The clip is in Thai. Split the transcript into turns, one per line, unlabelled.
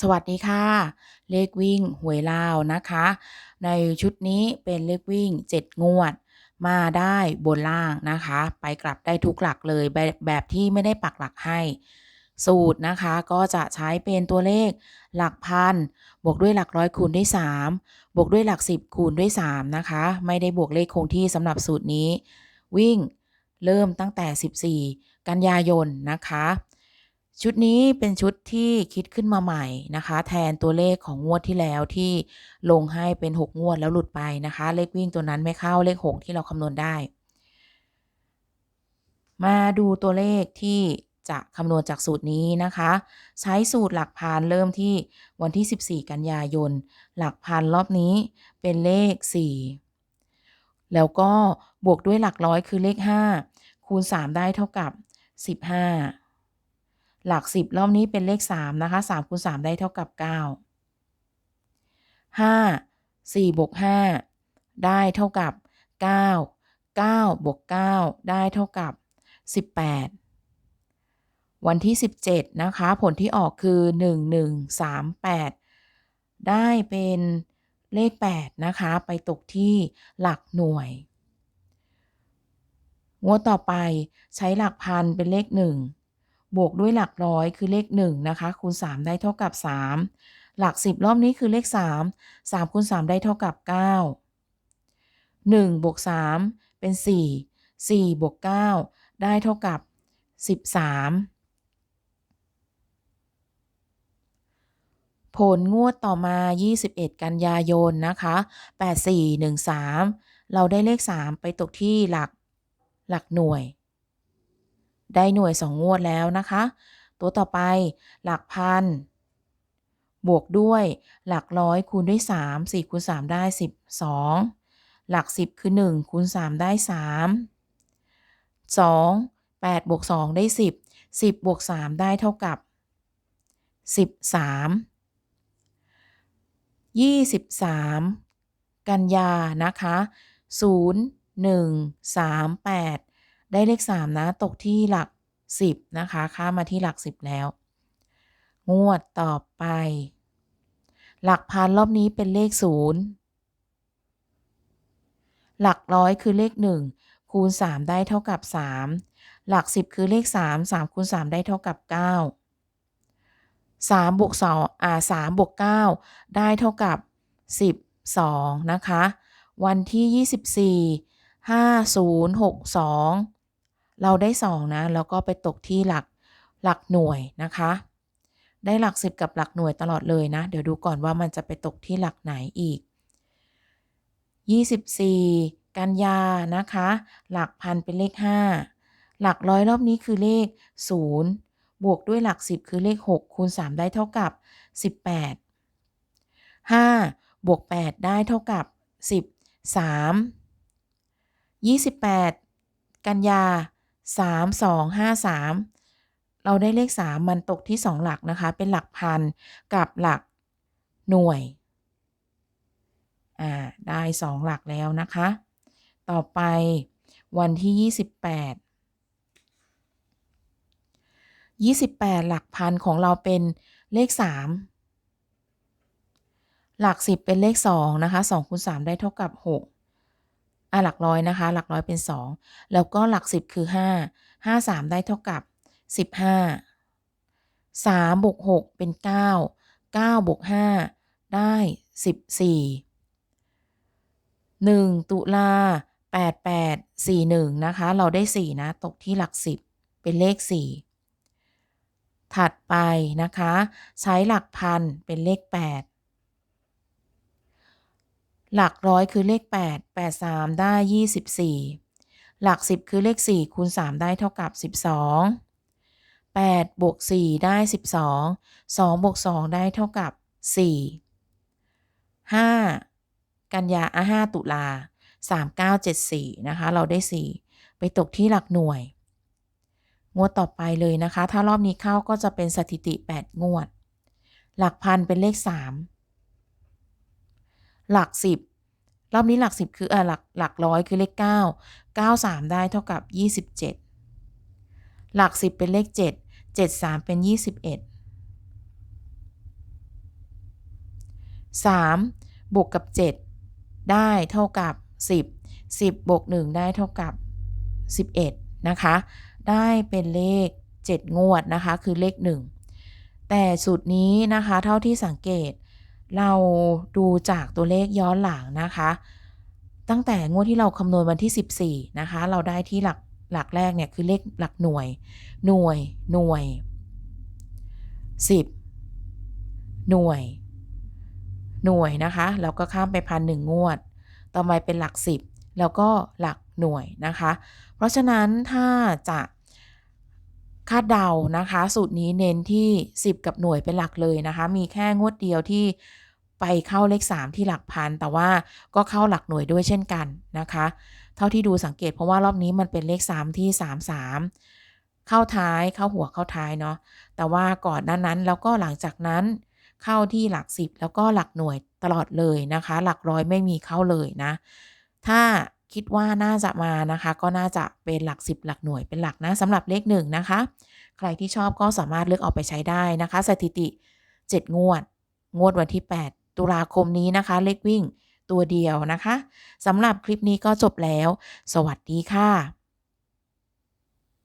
สวัสดีค่ะ เลขวิ่งหวยลาวนะคะ ในชุดนี้เป็นเลขวิ่ง 7 งวด มาได้บนล่างนะคะ ไปกลับได้ทุกหลักเลยแบบแบบที่ไม่ได้ปักหลักให้ สูตรนะคะก็จะใช้เป็นตัวเลขหลักพันบวกด้วยหลักร้อยคูณด้วย 3 บวกด้วยหลัก 10 คูณด้วย 3 นะคะ ไม่ได้บวกเลขคงที่สำหรับสูตรนี้ วิ่งเริ่มตั้งแต่ 14 กันยายนนะคะ ชุดนี้เป็นชุดที่คิดขึ้นมาใหม่นะคะ แทนตัวเลขของงวดที่แล้วที่ลงให้เป็น 6 งวดแล้วหลุดไปนะคะ เลขวิ่งตัวนั้นไม่เข้าเลข 6 ที่เราคำนวณได้ มาดูตัวเลขที่จะคำนวณจากสูตรนี้นะคะ ใช้สูตรหลักพันเริ่มที่วันที่ 14 กันยายน หลักพันรอบนี้เป็นเลข 4 แล้วก็บวกด้วยหลักร้อยคือเลข 5 คูณ 3 ได้เท่ากับ 15 หลัก10รอบนี้เป็นเลข3นะคะ3คูณ3ได้เท่ากับ9 5 4บวก5ได้เท่ากับ9 9บวก9ได้เท่ากับ18วันที่ 17 นะคะ ผลที่ออกคือ 1138 ได้เป็นเลข 8 นะคะ ไปตกที่หลักหน่วย งวดต่อไปใช้หลักพันเป็นเลข 1 บวกด้วยหลักร้อยคือเลข1นะคะคูณ 3 ได้เท่ากับ 3 หลัก 10 รอบนี้คือเลข 3 3คูณ3ได้เท่ากับ 9 1บวก3เป็น 4 4บวก9ได้เท่ากับ 13 ผลงวดต่อมา 21 กันยายนนะคะ 8413 เราได้เลข 3 ไปตกที่หลักหลักหน่วย ได้หน่วย 2 งวดแล้วนะคะ ตัวต่อไปหลักพัน บวกด้วยหลักร้อยคูณด้วย 3 4คูณ3ได้ 12 หลัก 10 คือ 1 คูณ 3 ได้ 3 2 8บวก2ได้ 10 10บวก3ได้เท่ากับ 13 23 กันยานะคะ 0 1 3 8 ได้เลข 3 นะ ตกที่หลัก 10 นะคะ ข้ามาที่หลัก 10 แล้ว งวดต่อไป หลักพันรอบนี้เป็นเลข 0 หลักร้อยคือเลข 1 คูณ 3 ได้เท่ากับ 3 หลัก 10 คือเลข 3 3คูณ3ได้เท่ากับ 9 3บวก2อ่า3บวก9ได้เท่ากับ 12 นะคะ วันที่ 24 5062 เราได้ 2 นะ แล้วก็ไปตกที่หลักหลักหน่วยนะคะ ได้หลัก 10 กับหลักหน่วยตลอดเลยนะ เดี๋ยวดูก่อนว่ามันจะไปตกที่หลักไหนอีก 24 กันยานะคะ หลักพันเป็นเลข 5 หลักร้อยรอบนี้คือเลข 0 บวกด้วยหลัก 10 คือเลข 6 คูณ 3 ได้เท่ากับ 18 5 บวก 8 ได้เท่ากับ13 28 กันยา 3 2 5 3 เราได้เลข 3 มันตกที่ 2 หลักนะคะ เป็นหลักพันกับหลักหน่วย อ่า ได้ 2 หลักแล้วนะคะ ต่อไปวันที่ 28 28 หลักพันของเราเป็นเลข 3 หลัก 10 เป็นเลข 2 นะคะ2คูณ3ได้เท่ากับ 6 อะหลักร้อยนะคะ หลักร้อยเป็น 2 แล้วก็หลัก 10 คือ 5 5 3 ได้เท่ากับ 15 3บวก6เป็น 9 9บวก5ได้ 14 1 ตุลา88 41 นะคะ เราได้ 4 นะ ตกที่หลัก 10 เป็นเลข 4 ถัดไปนะคะ ใช้หลักพันเป็นเลข 8 หลักร้อยคือเลข 8 8 3 ได้ 24 หลัก 10 คือเลข 4 คูณ 3 ได้เท่ากับ 12 8บวก4ได้ 12 2บวก2ได้เท่ากับ 4 5 กันยาอะ5ตุลา 3974 นะคะ เราได้ 4 ไปตกที่หลักหน่วย งวดต่อไปเลยนะคะ ถ้ารอบนี้เข้าก็จะเป็นสถิติ 8 งวด หลักพันเป็นเลข 3 หลัก 10 รอบนี้หลัก 10 คืออ่าหลักหลักร้อยคือเลข 9 9 3 ได้เท่ากับ 27 หลัก 10 เป็นเลข 7 7 3 เป็น 21 3 บวกกับ 7 ได้เท่ากับ 10 10บวก1ได้เท่ากับ 11 นะคะ ได้เป็นเลข 7 งวดนะคะ คือเลข 1 แต่สูตรนี้นะคะ เท่าที่สังเกต เราดูจากตัวเลขย้อนหลังนะคะ ตั้งแต่งวดที่เราคำนวณวันที่ 14 นะคะ เราได้ที่หลักหลักแรกเนี่ยคือเลขหลักหน่วย หน่วย หน่วย 10 หน่วย หน่วยนะคะ แล้วก็ข้ามไปพันหนึ่งงวด ต่อไปเป็นหลัก 10 แล้วก็หลักหน่วยนะคะ เพราะฉะนั้นถ้าจะคาดเดานะคะ สูตรนี้เน้นที่ 10 กับหน่วยเป็นหลักเลยนะคะ มีแค่งวดเดียวที่ ไปเข้าเลข 3 ที่หลักพัน แต่ว่าก็เข้าหลักหน่วยด้วยเช่นกันนะคะ เท่าที่ดูสังเกตเพราะว่ารอบนี้มันเป็นเลข 3 ที่ 33 เข้าท้ายเข้าหัวเข้าท้ายเนาะแต่ว่าก่อนหนั้นนั้นแล้วก็หลังจากนั้นเข้าที่หลัก 10 แล้วก็หลักหน่วยตลอดเลยนะคะ หลักร้อยไม่มีเข้าเลยนะ ถ้าคิดว่าน่าจะมานะคะ ก็น่าจะเป็นหลัก 10 หลักหน่วยเป็นหลักนะสำหรับเลขหนึ่งนะคะ ใครที่ชอบก็สามารถเลือกเอาไปใช้ได้นะคะ สถิติ 7 งวด งวดวันที่ 8 ตุลาคมนี้นะคะ เลขวิ่งตัวเดียวนะคะสำหรับคลิปนี้ก็จบแล้ว สวัสดีค่ะ